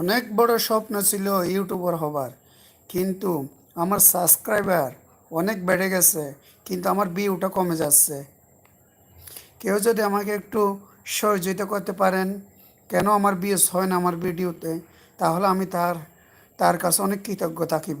অনেক বড় স্বপ্ন ছিল ইউটিউবার হবার। কিন্তু আমার সাবস্ক্রাইবার অনেক বেড়ে গেছে, কিন্তু আমার ভিউটা কমে যাচ্ছে। কেউ যদি আমাকে একটু সহযোগিতা করতে পারেন, কেন আমার ভিউজ হয় না আমার ভিডিওতে তাহলে আমি তার তার কাছে অনেক কৃতজ্ঞ থাকিব।